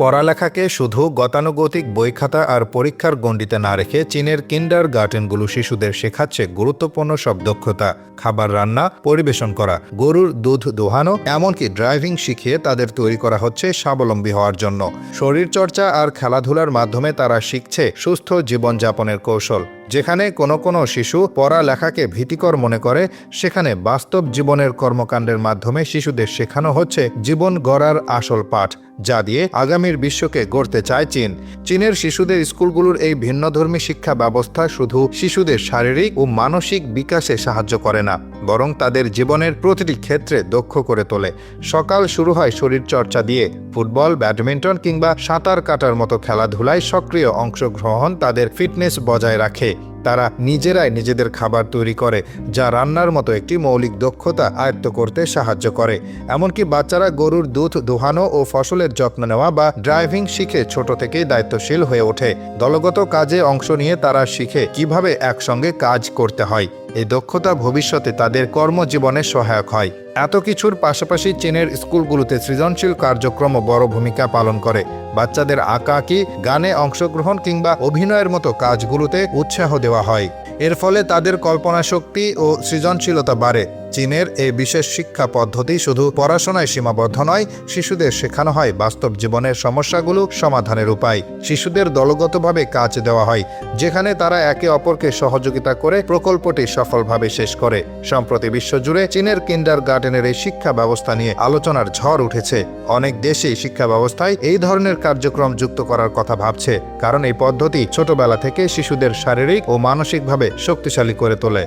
পড়ালেখাকে শুধু গতানুগতিক বই খাতা আর পরীক্ষার গণ্ডিতে না রেখে চীনের কিন্ডার গার্ডেনগুলো শিশুদের শেখাচ্ছে গুরুত্বপূর্ণ সব দক্ষতা, খাবার রান্না, পরিবেশন করা, গরুর দুধ দোহানো, এমনকি ড্রাইভিং শিখিয়ে তাদের তৈরি করা হচ্ছে স্বাবলম্বী হওয়ার জন্য। শরীরচর্চা আর খেলাধুলার মাধ্যমে তারা শিখছে সুস্থ জীবনযাপনের কৌশল। যেখানে কোনো কোনো শিশু পড়ালেখাকে ভীতিকর মনে করে, সেখানে বাস্তব জীবনের কর্মকাণ্ডের মাধ্যমে শিশুদের শেখানো হচ্ছে জীবন গড়ার আসল পাঠ, যা দিয়ে আগামীর বিশ্বকে গড়তে চায় চীন। চীনের শিশুদের স্কুলগুলোর এই ভিন্নধর্মী শিক্ষা ব্যবস্থা শুধু শিশুদের শারীরিক ও মানসিক বিকাশে সাহায্য করে না, বরং তাদের জীবনের প্রতিটি ক্ষেত্রে দক্ষ করে তোলে। সকাল শুরু হয় শরীরচর্চা দিয়ে, ফুটবল, ব্যাডমিন্টন কিংবা সাঁতার কাটার মতো খেলাধুলায় সক্রিয় অংশগ্রহণ তাদের ফিটনেস বজায় রাখে। week. তারা নিজেরাই নিজেদের খাবার তৈরি করে, যা রান্নার মতো একটি মৌলিক দক্ষতা আয়ত্ত করতে সাহায্য করে। এমনকি বাচ্চারা গরুর দুধ, দোহানো ও ফসলের যত্ন নেওয়া বা ড্রাইভিং শিখে ছোট থেকেই দায়িত্বশীল হয়ে ওঠে। দলগত কাজে অংশ নিয়ে তারা শিখে কীভাবে একসঙ্গে কাজ করতে হয়। এই দক্ষতা ভবিষ্যতে তাদের কর্মজীবনে সহায়ক হয়। এত কিছুর পাশাপাশি চীনের স্কুলগুলোতে সৃজনশীল কার্যক্রম বড় ভূমিকা পালন করে। বাচ্চাদের আঁকাআঁকি গানে অংশগ্রহণ কিংবা অভিনয়ের মতো কাজগুলোতে উৎসাহ দেওয়া হয়। এর ফলে তাদের কল্পনাশক্তি ও সৃজনশীলতা বাড়ে। চীনের এই বিশেষ শিক্ষা পদ্ধতি শুধু পড়াশোনায় সীমাবদ্ধ নয়, শিশুদের শেখানো হয় বাস্তব জীবনের সমস্যাগুলো সমাধানের উপায়। শিশুদের দলগতভাবে কাজ দেওয়া হয়, যেখানে তারা একে অপরকে সহযোগিতা করে প্রকল্পটি সফলভাবে শেষ করে। সম্প্রতি বিশ্বজুড়ে চীনের কিন্ডার গার্ডেনের এই শিক্ষা ব্যবস্থা নিয়ে আলোচনার ঝড় উঠেছে। অনেক দেশেই শিক্ষা ব্যবস্থায় এই ধরনের কার্যক্রম যুক্ত করার কথা ভাবছে, কারণ এই পদ্ধতি ছোটবেলা থেকে শিশুদের শারীরিক ও মানসিকভাবে শক্তিশালী করে তোলে।